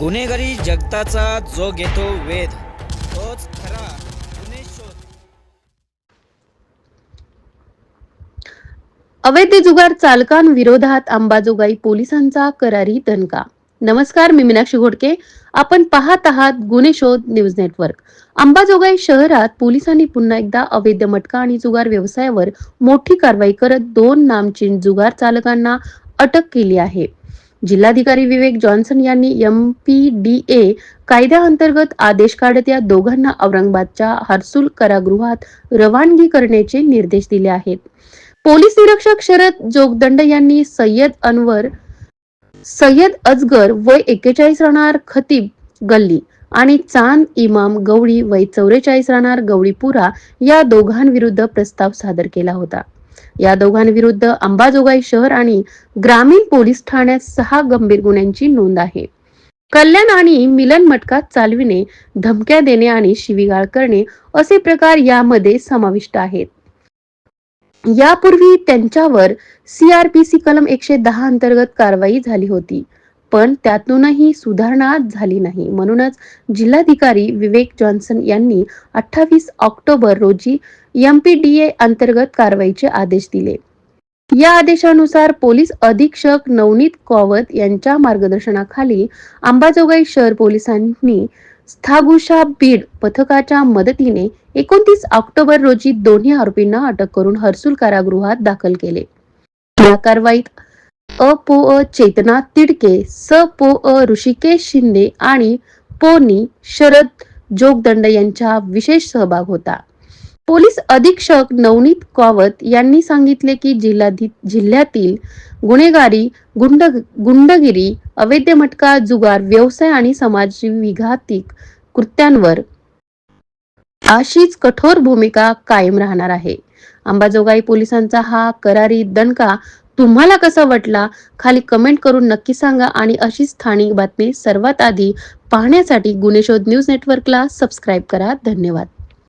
गुन्हेगारी जगताचा जो घेतो वेध तोच खरा गुन्हे शोध. अवैध जुगार चालकांविरोधात अंबाजोगाई पोलिसांचा करारी दणका. नमस्कार मी मीनाक्षी घोडके. आपण पाहत आहात गुन्हे शोध न्यूज नेटवर्क. अंबाजोगाई शहरात पोलिसांनी पुन्हा एकदा अवैध मटका आणि जुगार व्यवसायावर मोठी कारवाई करत दोन नामचीन जुगार चालकांना अटक केली आहे. जिल्हाधिकारी विवेक जॉन्सन यांनी एम पी डी ए कायद्याअंतर्गत आदेश काढत या दोघांना औरंगाबादच्या हर्सुल कारागृहात रवानगी करण्याचे निर्देश दिले आहेत. पोलीस निरीक्षक शरद जोगदंड यांनी सय्यद अनवर सय्यद अजगर वय एक्केचाळीस राहणार खतीब गल्ली आणि चांद इमाम गवळी वय चौवेचाळीस राहणार गवळीपुरा या दोघांविरुद्ध प्रस्ताव सादर केला होता. या दोघांविरुद्ध अंबाजोगाई शहर आणि ग्रामीण पोलीस ठाण्यात सहा गंभीर गुन्ह्यांची नोंद आहे. कल्याण आणि मिलन मटका चालविणे धमक्या देणे आणि शिवीगाळ करणे असे प्रकार यामध्ये समाविष्ट आहेत. यापूर्वी त्यांच्यावर सीआरपीसी कलम एकशे दहा अंतर्गत कारवाई झाली होती. पण त्यातूनही सुधारणा झाली नाही. म्हणूनच जिल्हाधिकारी विवेक जॉन्सन यांनी अठ्ठावीस ऑक्टोबर रोजी एम पी डी ए अंतर्गत कारवाईचे आदेश दिले. या आदेशानुसार पोलीस अधीक्षक नवनीत कॉवत यांच्या मार्गदर्शनाखाली अंबाजोगाई शहर पोलिसांनी स्थागुषा बीड पथकाच्या मदतीने एकोणतीस ऑक्टोबर रोजी दोन्ही आरोपींना अटक करून हर्सुल कारागृहात दाखल केले. या कारवाईत अ पो अ चेतना तिडके स पो अ ऋषिकेश शिंदे आणि पोनी शरद जोगदंड यांचा विशेष सहभाग होता. पोलीस अधीक्षक नवनीत कावत यांनी सांगितले की जिल्हाधि जिल्ह्यातील गुन्हेगारी गुंड गुंडगिरी अवैध मटका जुगार व्यवसाय आणि समाज विघातिक कृत्यांवर अशीच कठोर भूमिका कायम राहणार आहे. अंबाजोगाई पोलिसांचा हा करारी दणका तुम्हाला कसा वाटला? खाली कमेंट करून नक्की सांगा आणि अशी स्थानिक बातमी सर्वात आधी पाहण्यासाठी गुन्हेशोध न्यूज नेटवर्कला सबस्क्राईब करा. धन्यवाद.